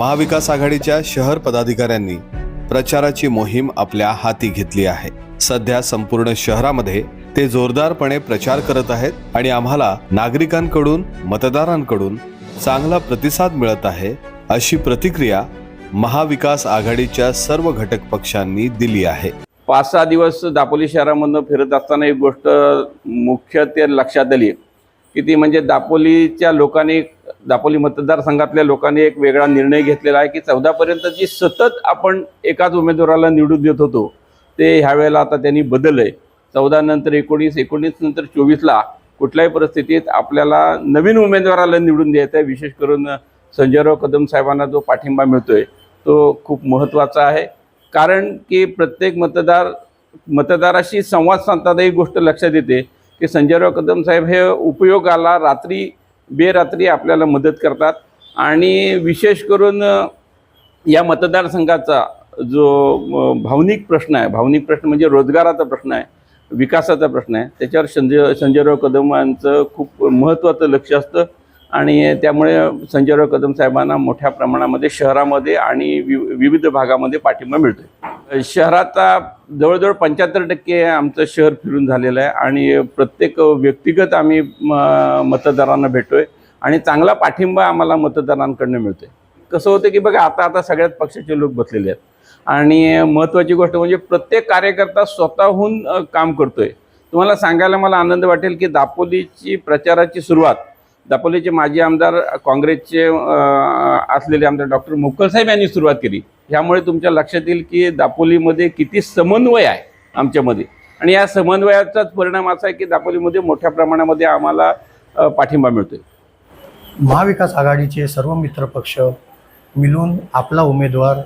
महाविकास आघाडीच्या शहर पदाधिकाऱ्यांनी प्रचाराची मोहीम आपल्या हाती घेतली आहे. सध्या संपूर्ण शहरामध्ये ते जोरदारपणे प्रचार करत आहेत आणि आम्हाला नागरिकांकडून मतदारांकडून चांगला प्रतिसाद मिळत आहे अशी प्रतिक्रिया महाविकास आघाडीच्या सर्व घटक पक्षांनी दिली आहे. पाच सहा दिवस दापोली शहरामधनं फिरत असताना एक गोष्ट मुख्य ते लक्षात आली. की ती म्हणजे दापोलीच्या लोकांनी दापोली मतदारसंघातल्या लोकांनी एक वेगळा निर्णय घेतलेला आहे की चौदापर्यंत जी सतत आपण एकाच उमेदवाराला निवडून देत होतो ते ह्यावेळेला आता त्यांनी बदललं आहे. चौदा नंतर एकोणीस एकोणीस नंतर चोवीसला कुठल्याही परिस्थितीत आपल्याला नवीन उमेदवाराला निवडून द्यायचं आहे. विशेष करून संजयराव कदम साहेबांना जो पाठिंबा मिळतोय तो खूप महत्त्वाचा आहे. कारण की प्रत्येक मतदार मतदाराशी संवाद साधताना ही गोष्ट लक्षात येते की संजयराव कदम साहेब हे उपयोगाला रात्री बेरात्री आपल्याला मदत करतात. आणि विशेष करून या मतदारसंघाचा जो भावनिक प्रश्न आहे भावनिक प्रश्न म्हणजे रोजगाराचा प्रश्न आहे विकासाचा प्रश्न आहे त्याच्यावर संजय संजयराव कदम यांचं खूप महत्त्वाचं लक्ष असतं. आणि त्यामुळे संजयराव कदम साहेबांना मोठ्या प्रमाणामध्ये शहरामध्ये आणि वि विविध भागामध्ये पाठिंबा मिळतो शहराचा जवळजवळ पंच्याहत्तर टक्के आमचं शहर फिरून झालेलं आहे आणि प्रत्येक व्यक्तिगत आम्ही म- मतदारांना भेटतोय आणि चांगला पाठिंबा आम्हाला मतदारांकडनं मिळतोय. कसं होतं की बघा आता आता सगळ्यात पक्षाचे लोक बसलेले आहेत. आणि महत्त्वाची गोष्ट म्हणजे प्रत्येक कार्यकर्ता स्वतःहून काम करतोय. तुम्हाला सांगायला मला आनंद वाटेल की दापोलीची प्रचाराची सुरुवात दापोलीचे माजी आमदार काँग्रेसचे असलेले आमदार डॉक्टर मुकलसाहेब यांनी सुरुवात केली. ह्यामुळे तुमच्या लक्षात येईल की दापोलीमध्ये किती समन्वय आहे आमच्यामध्ये. आणि या समन्वयाचाच परिणाम असा आहे की दापोलीमध्ये मोठ्या प्रमाणामध्ये आम्हाला पाठिंबा पाठिंबा मिळतोय. महाविकास आघाडीचे सर्व मित्रपक्ष मिळून आपला उमेदवार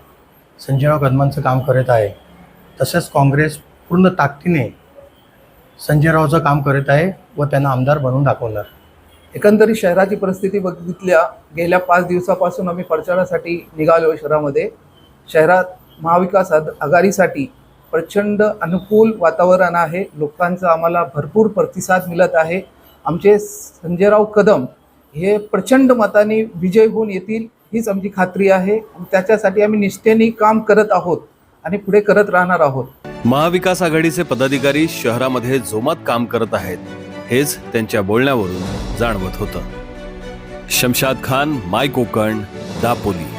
संजयराव कदमांचं काम करत आहे. तसेच काँग्रेस पूर्ण ताकदीने संजयरावचं काम करत आहे व त्यांना आमदार बनवून दाखवणार. एकंदरीत शहराची परिस्थिती बघितल्या गेल्या पाच दिवसापासून आम्ही प्रचारासाठी निघालो शहरामध्ये. शहरात महाविकास आघ- आघाडीसाठी प्रचंड अनुकूल वातावरण आहे. लोकांचा आम्हाला भरपूर प्रतिसाद मिळत आहे. आमचे संजयराव कदम हे प्रचंड मताने विजय होऊन येतील हीच आमची खात्री आहे. त्याच्यासाठी आम्ही निष्ठेने काम करत आहोत आणि पुढे करत राहणार आहोत. महाविकास आघाडीचे पदाधिकारी शहरामध्ये जोमात काम करत आहेत. हेच त्यांच्या बोलण्यावरून जाणवत होतं. शमशाद खान माय कोकण दापोली.